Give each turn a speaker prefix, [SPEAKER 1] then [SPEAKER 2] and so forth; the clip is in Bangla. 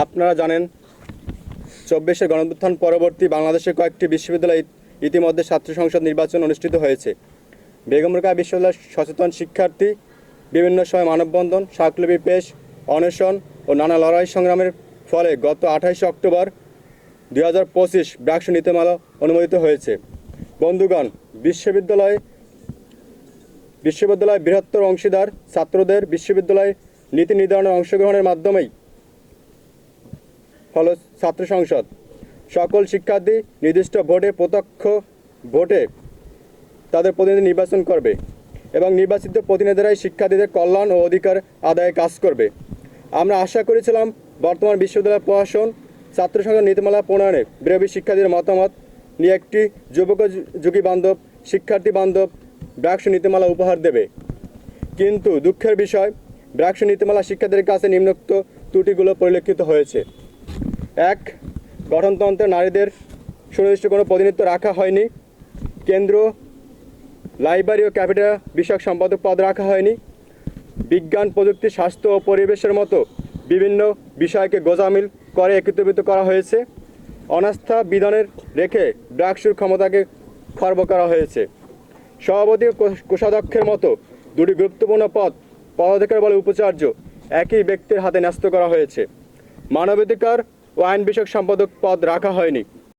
[SPEAKER 1] আপনারা জানেন, চব্বিশের গণঅভ্যুত্থান পরবর্তী বাংলাদেশের কয়েকটি বিশ্ববিদ্যালয়ে ইতিমধ্যে ছাত্র সংসদ নির্বাচন অনুষ্ঠিত হয়েছে। বেগম রোকেয়া বিশ্ববিদ্যালয়ের সচেতন শিক্ষার্থী, বিভিন্ন সময় মানববন্ধন স্মারকলিপি পেশ, অনশন ও নানা লড়াই সংগ্রামের ফলে গত আঠাইশে অক্টোবর দুই হাজার পঁচিশ ব্রাকসু নীতিমালা অনুমোদিত হয়েছে। বন্ধুগণ, বিশ্ববিদ্যালয় বিশ্ববিদ্যালয় বৃহত্তর অংশীদার ছাত্রদের বিশ্ববিদ্যালয় নীতি নির্ধারণে অংশগ্রহণের মাধ্যমেই হল ছাত্র সংসদ। সকল শিক্ষার্থী নির্দিষ্ট ভোটে প্রত্যক্ষ ভোটে তাদের প্রতিনিধি নির্বাচন করবে এবং নির্বাচিত প্রতিনিধিরাই শিক্ষার্থীদের কল্যাণ ও অধিকার আদায়ে কাজ করবে। আমরা আশা করেছিলাম বর্তমান বিশ্ববিদ্যালয় প্রশাসন, ছাত্র সংসদ নীতিমালা প্রণয়নে বিরোধী শিক্ষার্থীদের মতামত নিয়ে একটি যুবক যুবকযোগী বান্ধব, শিক্ষার্থী বান্ধব ব্রাকস নীতিমালা উপহার দেবে। কিন্তু দুঃখের বিষয়, ব্রাকস নীতিমালা শিক্ষার্থীদের কাছে নিম্নোক্ত ত্রুটিগুলো পরিলক্ষিত হয়েছে। এক, গঠনতন্ত্রে নারীদের সুনির্দিষ্ট কোনো প্রতিনিধিত্ব রাখা হয়নি। কেন্দ্র, লাইব্রেরি ও ক্যাপিটাল বিষয়ক সম্পাদক পদ রাখা হয়নি। বিজ্ঞান, প্রযুক্তি, স্বাস্থ্য ও পরিবেশের মতো বিভিন্ন বিষয়কে গোজামিল করে একত্রিত করা হয়েছে। অনাস্থা বিধানের রেখে ব্রাকসুর ক্ষমতাকে খর্ব করা হয়েছে। সভাপতি কোষাধ্যক্ষের মতো দুটি গুরুত্বপূর্ণ পদ পদাধিকার বলে উপাচার্য একই ব্যক্তির হাতে ন্যস্ত করা হয়েছে। মানবাধিকার ও আইন বিষয়ক সম্পাদক পদ রাখা হয়নি।